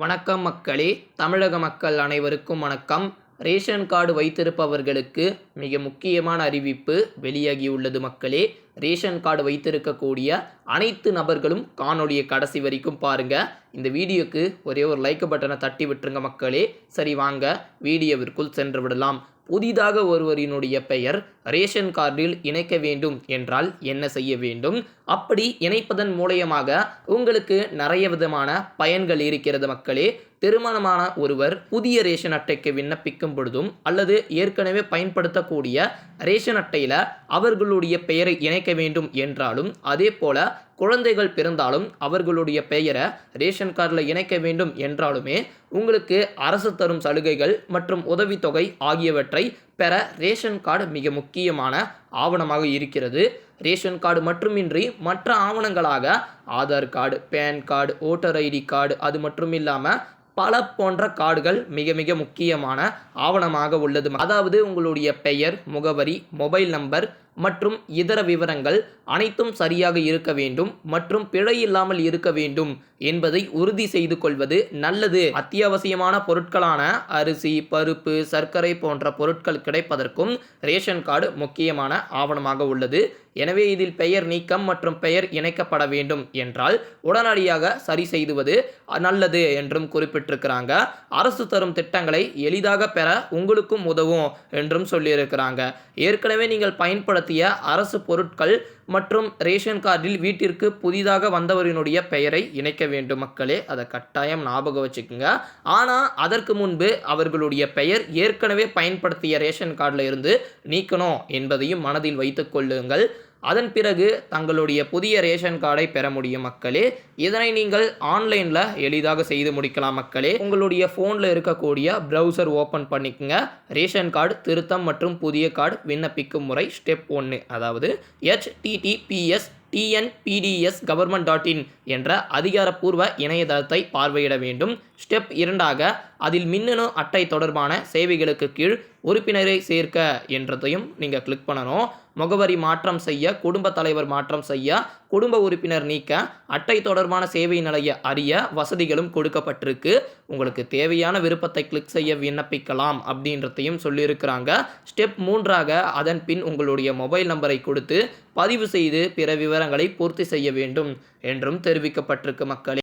வணக்கம் மக்களே. தமிழக மக்கள் அனைவருக்கும் வணக்கம். ரேஷன் கார்டு வைத்திருப்பவர்களுக்கு மிக முக்கியமான அறிவிப்பு வெளியாகியுள்ளது மக்களே. ரேஷன் கார்டு வைத்திருக்கக்கூடிய அனைத்து நபர்களும் காணொளியை கடைசி வரைக்கும் பாருங்க. இந்த வீடியோக்கு ஒரே ஒரு லைக் பட்டனை தட்டி விட்டுருங்க மக்களே. சரி வாங்க. வீடியோவிற்குள் சென்று விடலாம். புதிதாக ஒருவரினுடைய பெயர் ரேஷன் கார்டில் இணைக்க வேண்டும் என்றால் என்ன செய்ய வேண்டும்? அப்படி இணைப்பதன் மூலயமாக உங்களுக்கு நிறைய விதமான பயன்கள் இருக்கிறது மக்களே. திருமணமான ஒருவர் புதிய ரேஷன் அட்டைக்கு விண்ணப்பிக்கும் பொழுதும் அல்லது ஏற்கனவே பயன்படுத்தக்கூடிய ரேஷன் அட்டையில் அவர்களுடைய பெயரை இணைக்க வேண்டும் என்றாலும் அதே போல குழந்தைகள் பிறந்தாலும் அவர்களுடைய பெயரை ரேஷன் கார்டில் இணைக்க வேண்டும் என்றாலுமே உங்களுக்கு அரசு தரும் சலுகைகள் மற்றும் உதவித்தொகை ஆகியவற்றை பெற ரேஷன் கார்டு மிக முக்கியமான ஆவணமாக இருக்கிறது. ரேஷன் கார்டு மட்டுமின்றி மற்ற ஆவணங்களாக Aadhaar card PAN card voter ID card அது மட்டும் இல்லாமல் பல போன்ற கார்டுகள் மிக மிக முக்கியமான ஆவணமாக உள்ளது. அதாவது உங்களுடைய பெயர் முகவரி மொபைல் நம்பர் மற்றும் இதர விவரங்கள் அனைத்தும் சரியாக இருக்க வேண்டும் மற்றும் பிழை இல்லாமல் இருக்க வேண்டும் என்பதை உறுதி செய்து கொள்வது நல்லது. அத்தியாவசியமான பொருட்களான அரிசி பருப்பு சர்க்கரை போன்ற பொருட்கள் கிடைப்பதற்கும் ரேஷன் கார்டு முக்கியமான ஆவணமாக உள்ளது. எனவே இதில் பெயர் நீக்கம் மற்றும் பெயர் இணைக்கப்பட வேண்டும் என்றால் உடனடியாக சரி செய்துவது நல்லது என்றும் குறிப்பிட்டிருக்கிறாங்க. அரசு தரும் திட்டங்களை எளிதாக பெற உங்களுக்கும் உதவும் என்றும் சொல்லியிருக்கிறாங்க. ஏற்கனவே நீங்கள் பயன்படுத்திய அரசு பொருட்கள் மற்றும் ரேஷன் கார்டில் வீட்டிற்கு புதிதாக வந்தவரினுடைய பெயரை இணைக்க வேண்டும் மக்களே. அதை கட்டாயம் ஞாபகம் வச்சுக்கோங்க. ஆனால் அதற்கு முன்பு அவர்களுடைய பெயர் ஏற்கனவே பயன்படுத்திய ரேஷன் கார்டில் இருந்து நீக்கணும் என்பதையும் மனதில் வைத்துக்கொள்ளுங்கள் அதன் பிறகு தங்களுடைய புதிய ரேஷன் கார்டை பெற முடியும் மக்களே. இதனை நீங்கள் ஆன்லைனில் எளிதாக செய்து முடிக்கலாம் மக்களே. உங்களுடைய ஃபோனில் இருக்கக்கூடிய ப்ரௌசர் ஓப்பன் பண்ணிக்கோங்க. ரேஷன் கார்டு திருத்தம் மற்றும் புதிய கார்டு விண்ணப்பிக்கும் முறை ஸ்டெப் ஒன்று அதாவது HTTPS TNPDS government dot in என்ற அதிகாரப்பூர்வ இணையதளத்தை பார்வையிட வேண்டும். ஸ்டெப் இரண்டாக அதில் மின்னணு அட்டை தொடர்பான சேவைகளுக்கு கீழ் உறுப்பினரை சேர்க்க என்றதையும் நீங்கள் கிளிக் பண்ணணும். முகவரி மாற்றம் செய்ய குடும்ப தலைவர் மாற்றம் செய்ய குடும்ப உறுப்பினர் நீக்க அட்டை தொடர்பான சேவை நிலைய அறிய வசதிகளும் கொடுக்கப்பட்டிருக்கு. உங்களுக்கு தேவையான விருப்பத்தை கிளிக் செய்ய விண்ணப்பிக்கலாம் அப்படின்றதையும் சொல்லியிருக்கிறாங்க. ஸ்டெப் மூன்றாக அதன் பின் உங்களுடைய மொபைல் நம்பரை கொடுத்து பதிவு செய்து பிற விவரங்களை பூர்த்தி செய்ய வேண்டும் என்றும் தெரிவிக்கப்பட்டிருக்கு மக்களே.